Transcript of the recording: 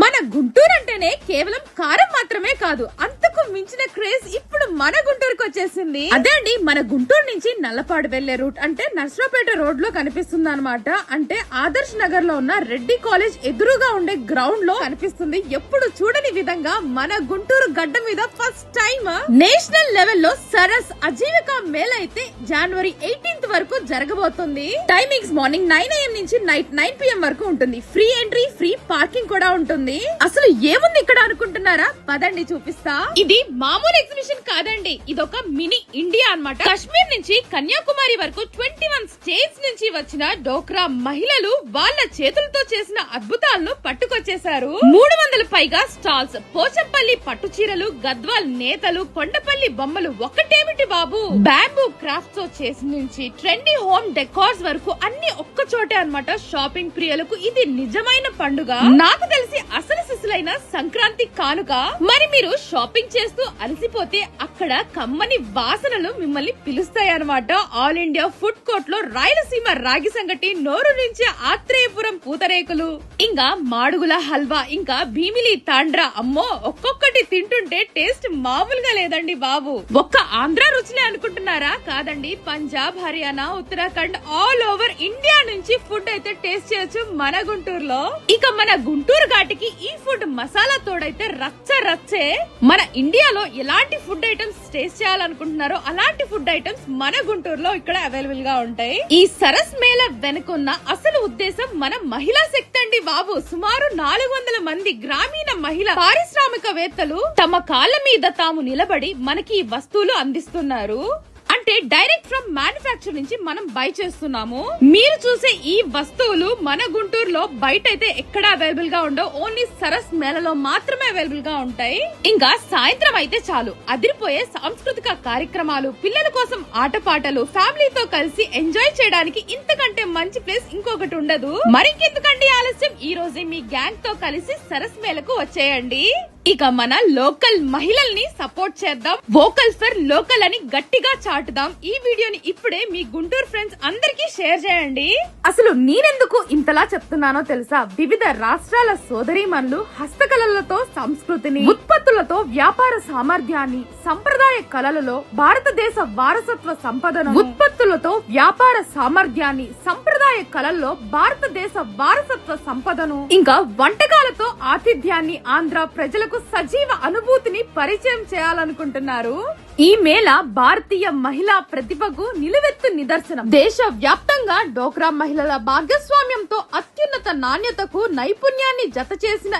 మన గుంటూరు అంటేనే కేవలం కారం మాత్రమే కాదు అంతకు మించిన క్రేజ్ ఇప్పుడు మన గుంటూరుకు వచ్చేసింది. అదే అండి మన గుంటూరు నుంచి నల్లపాడు వెళ్ళే రూట్ అంటే నర్సరావుపేట రోడ్లో కనిపిస్తుంది అనమాట అంటే ఆదర్శ్ నగర్లో ఉన్న రెడ్డి కాలేజ్ ఎదురుగా ఉండే గ్రౌండ్లో కనిపిస్తుంది. ఎప్పుడు చూడని విధంగా మన గుంటూరు గడ్డ మీద ఫస్ట్ టైం నేషనల్ లెవెల్లో సరస్ అజీవిక మేళ అయితే జనవరి ఎయిటీన్త్ వరకు జరగబోతుంది. టైమింగ్స్ మార్నింగ్ నైన్ ఏఎం నుంచి నైట్ నైన్ పిఎం వరకు ఉంటుంది. ఫ్రీ ఎంట్రీ ఫ్రీ పార్కింగ్ కూడా ఉంటుంది. అసలు ఏముంది ఇక్కడ అనుకుంటున్నారా? పదండి చూపిస్తా. ఇది మామూలు ఎగ్జిబిషన్ కాదండి. ఇది ఒక మినీ ఇండియా అన్నమాట. కాశ్మీర్ నుంచి కన్యాకుమారి వరకు ట్వంటీ వన్ స్టేట్స్ నుంచి వచ్చిన డోక్రా మహిళలు వాళ్ళ చేతులతో చేసిన అద్భుతాలను పట్టుకొచ్చేశారు. మూడు వందల పైగా స్టాల్స్ పోచంపల్లి పట్టు చీరలు గద్వాల్ నేతలు కొండపల్లి బొమ్మలు ఒకటేమిటి బాబు? బ్యాంబూ క్రాఫ్ట్తో చేసి నుంచి ట్రెండీ హోమ్ డెకార్స్ వరకు అన్ని ఒక్క చోటే అన్నమాట షాపింగ్ ప్రియులకు ఇది నిజమైన పండుగ. నాకు తెలిసి అసలు సిసులైన సంక్రాంతి కానుక? మరి మీరు షాపింగ్ చేస్తూ అలసిపోతే అక్కడ కమ్మని వాసనలు మిమ్మల్ని పిలుస్తాయన్నమాట. ఆల్ ఇండియా ఫుడ్ కోర్ట్లో రాయలసీమ రాగి సంగటి నోరు నుంచి ఆత్రేయపురం పూతరేకులు. ఇంకా మాడుగుల హల్వా ఇంకా భీమిలి తాండ్రా. అమ్మో ఒక్కొక్కటి తింటుంటే టేస్ట్ మామూలుగా లేదండి బాబు. ఒక్క ఆంధ్ర రుచినే అనుకుంటున్నారా? కాదండి Punjab Haryana Uttarakhand all over India నుంచి ఫుడ్ అయితే టేస్ట్ చేయొచ్చు మన గుంటూరులో. ఇక మన గుంటూరు ఘాటికి ఈ ఫుడ్ మసాలా తోడైతే రచ్చ రచ్చే మన ఇండియాలో ఎలాంటి ఫుడ్ ఐటమ్స్ టేస్ట్ చేయాలనుకుంటున్నారో అలాంటి ఫుడ్ ఐటమ్స్ మన గుంటూరులో ఇక్కడ అవైలబుల్గా ఉంటాయి. ఈ సరస్ మేళ వెనుకున్న అసలు ఉద్దేశం మన మహిళా శక్తి అండి బాబు. సుమారు నాలుగు వందల మంది గ్రామీణ మహిళ పారిశ్రామికవేత్తలు తమ కాళ్ళ మీద తాము నిలబడి మనకి ఈ వస్తువులు అందిస్తున్నారు. అంటే డైరెక్ట్ ఫ్రమ్ మ్యానుఫాక్చర్ నుంచి మనం బై చేస్తున్నాము. మీరు చూసే ఈ వస్తువులు మన గుంటూరులో బయట అయితే ఎక్కడ అవైలబుల్గా ఉండవు. ఓన్లీ సరస్ మేళలో మాత్రమే అవైలబుల్గా ఉంటాయి. ఇంకా సాయంత్రం అయితే చాలు. అదిరిపోయే సాంస్కృతిక కార్యక్రమాలు పిల్లల కోసం ఆటపాటలు ఫ్యామిలీతో కలిసి ఎంజాయ్ చేయడానికి ఇంతకంటే మంచి ప్లేస్ ఇంకొకటి ఉండదు. మరింకెందుకండి ఆలస్యం? ఈ రోజే మీ గ్యాంగ్తో కలిసి సరస్ మేళకు వచ్చేయండి. ఇక మన లోకల్ మహిళల్ని సపోర్ట్ చేద్దాం. వోకల్ ఫర్ లోకల్ అని గట్టిగా చాటుదాం. ఈ వీడియోని ఇప్పుడే మీ గుంటూరు ఫ్రెండ్స్ అందరికీ షేర్ చేయండి. అసలు నేనెందుకు ఇంతలా చెప్తున్నానో తెలుసా? వివిధ రాష్ట్రాల సోదరీమణులు హస్తకళలతో సంస్కృతిని ఉత్పత్తులతో వ్యాపార సామర్థ్యాన్ని సంప్రదాయ కళలలో భారతదేశ వారసత్వ సంపదను ఉత్పత్తులతో వ్యాపార సామర్థ్యాన్ని సంప్రదాయ కళల్లో భారతదేశ వారసత్వ సంపదను ఇంకా వంటకాలతో ఆతిథ్యాన్ని ఆంధ్ర ప్రజలకు సజీవ అనుభూతిని పరిచయం చేయాలనుకుంటున్నారు. ఈ మేళ భారతీయ మహిళా ప్రతిభకు నిలువెత్తు నిదర్శనం. దేశ వ్యాప్తంగా డోక్రా మహిళల నైపుణ్యంతో అత్యున్నత నాణ్యతకు నైపుణ్యాన్ని జత చేసిన